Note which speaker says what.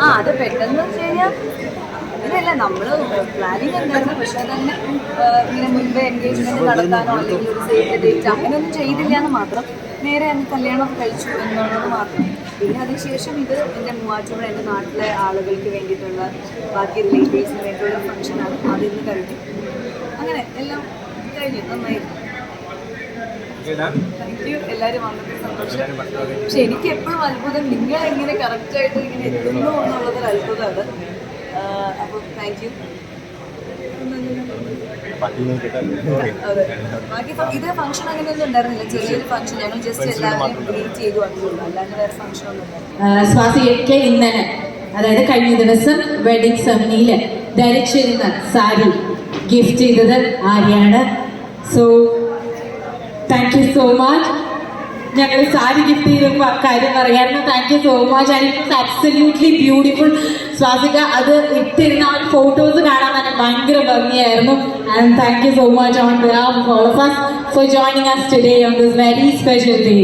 Speaker 1: ആ അത് പെട്ടെന്ന് വെച്ച് കഴിഞ്ഞാൽ ഇതല്ല നമ്മൾ പ്ലാനിങ് ഉണ്ടായിരുന്നു പക്ഷെ അതന്നെ ആ, ഇങ്ങനെ മുൻപേ എൻഗേജ്മെന്റ് നടത്താനോ അല്ലെങ്കിൽ ഒരു സേഫ് ഡേറ്റ് അങ്ങനെയൊന്നും ചെയ്തില്ല എന്ന് മാത്രം നേരെ അങ്ങ് കല്യാണം കഴിച്ചു എന്നുള്ളത് മാത്രം. പിന്നെ അതിനുശേഷം ഇത് എന്റെ മൂവാറ്റുപുഴ എന്റെ നാട്ടിലെ ആളുകൾക്ക് വേണ്ടിയിട്ടുള്ള ബാക്കി റിലേറ്റീവ്സിന് വേണ്ടിയിട്ടുള്ള ഫംഗ്ഷനാണ് അതിന്ന് കഴിഞ്ഞു അങ്ങനെ എല്ലാം കഴിഞ്ഞു. നന്നായി താങ്ക് യു എല്ലാവരും വന്നതിൽ സന്തോഷം പക്ഷെ എനിക്ക് എപ്പോഴും അത്ഭുതം നിങ്ങൾ എങ്ങനെ കറക്റ്റായിട്ട് ഇങ്ങനെ എത്തുന്നു എന്നുള്ളതൊരു അത്ഭുതമാണ്. അപ്പോൾ താങ്ക് യു ബാക്കി ഇത് ഫംഗ്ഷൻ അങ്ങനെയൊന്നും ഉണ്ടായിരുന്നില്ല. ചെറിയൊരു ഫംഗ്ഷൻ ഞങ്ങൾ ജസ്റ്റ് ചെയ്തു അല്ലാണ്ട് വേറെ ഫംഗ്ഷൻ ഒന്നും ഉണ്ടായിരുന്നില്ല
Speaker 2: സ്വാസിയൊക്കെ ഇന്നലെ അതായത് കഴിഞ്ഞ ദിവസം വെഡിങ് സെമിനിയിൽ ധരിച്ചിരുന്ന സാരി ഗിഫ്റ്റ് ചെയ്തത് ആര്യാണ്. So thank you so much ഞങ്ങൾ സാരി ഗിഫ്റ്റ് ചെയ്തപ്പോൾ അക്കാര്യം പറയായിരുന്നു thank you so much and it absolutely beautiful Swasika അത് ഇട്ടിരുന്ന ആ ഫോട്ടോസ് കാണാൻ തന്നെ ഭയങ്കര ഭംഗിയായിരുന്നു. And thank you so much on behalf of for joining us today on this very special day.